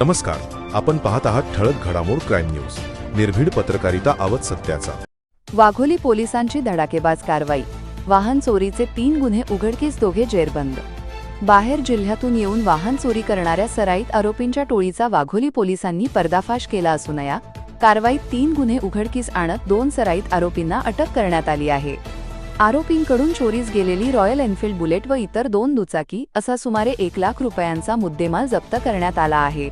नमस्कार आपण पाहत आहात ठळक घडामोड क्राईम न्यूज. निर्भीड पत्रकारिता आवत सत्याचा. वाघोली पोलिसांची धडाकेबाज कारवाई. वाहन चोरीचे तीन गुन्हे उघडकीस दोघे जेरबंद. बाहेर जिल्ह्यातून येऊन वाहन चोरी करणाऱ्या सराईत आरोपींच्या टोळीचा वाघोली पोलिसांनी पर्दाफाश केला असून या कारवाईत तीन गुन्हे उघडकीस आणत दोन सराईत आरोपींना अटक करण्यात आली आहे. आरोपींकडून चोरीस गेलेली रॉयल एनफील्ड बुलेट व इतर दोन दुचाकी असा सुमारे एक लाख रुपयांचा मुद्देमाल जप्त करण्यात आला आहे.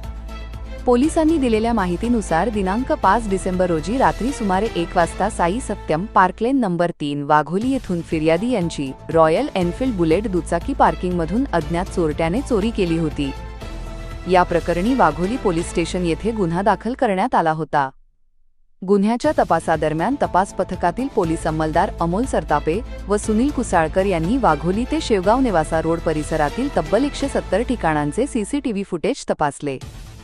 पोलिसांनी दिलेल्या माहितीनुसार दिनांक पाच डिसेंबर रोजी रात्री सुमारे एक वाजता साई सत्यम पार्कलेन नंबर तीन वाघोली येथून फिर्यादी यांची रॉयल एनफील्ड बुलेट दुचाकी पार्किंगमधून अज्ञात चोरट्याने चोरी केली होती. या प्रकरणी वाघोली पोलीस स्टेशन येथे गुन्हा दाखल करण्यात आला होता. गुन्ह्याच्या तपासादरम्यान तपास पथकातील पोलीस अंमलदार अमोल सरतापे व सुनील कुसाळकर यांनी वाघोली ते शेवगाव नेवासा रोड परिसरातील तब्बल एकशे सत्तर ठिकाणांचे सीसीटीव्ही फुटेज तपासले.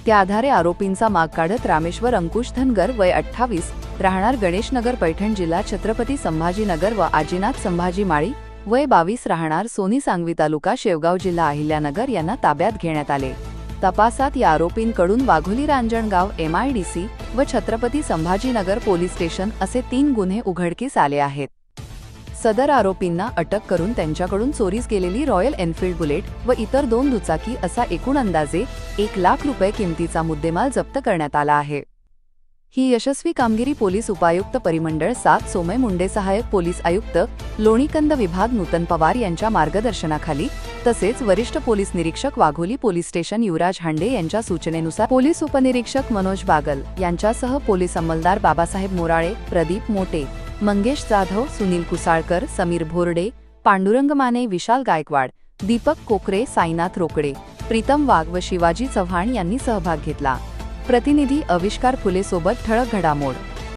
त्या आधारे आरोपींचा माग काढत रामेश्वर अंकुश धनगर वय अठ्ठावीस राहणार गणेशनगर पैठण जिल्हा छत्रपती संभाजीनगर व आजीनाथ संभाजी माळी वय बावीस राहणार सोनी सांगवी तालुका शेवगाव जिल्हा अहिल्यानगर यांना ताब्यात घेण्यात आले. तपासात या आरोपींकडून वाघोली रांजणगाव एमआयडीसी व छत्रपती संभाजीनगर पोलीस स्टेशन असे तीन गुन्हे उघडकीस आले आहेत. सदर आरोपींना अटक करून त्यांच्याकडून चोरीस गेलेली रॉयल एनफील्ड बुलेट व इतर दोन दुचाकी असा एकूण अंदाजे एक लाख रुपये किमतीचा मुद्देमाल जप्त करण्यात आला आहे. ही यशस्वी कामगिरी पोलीस उपायुक्त परिमंडळ सात सोमय मुंडे सहाय्यक पोलीस आयुक्त लोणीकंद विभाग नूतन पवार यांच्या मार्गदर्शनाखाली तसेच वरिष्ठ पोलीस निरीक्षक वाघोली पोलीस स्टेशन युवराज हांडे यांच्या सूचनेनुसार पोलीस उपनिरीक्षक मनोज बागल यांच्यासह पोलीस अंमलदार बाबासाहेब मोराळे प्रदीप मोटे मंगेश जाधव सुनील कुसाळकर समीर भोरडे पांडुरंग माने विशाल गायकवाड दीपक कोकरे साईनाथ रोकडे प्रीतम वाघ व शिवाजी चव्हाण यांनी सहभाग घेतला. प्रतिनिधी आविष्कार फुलेसोबत ठळक घडामोड.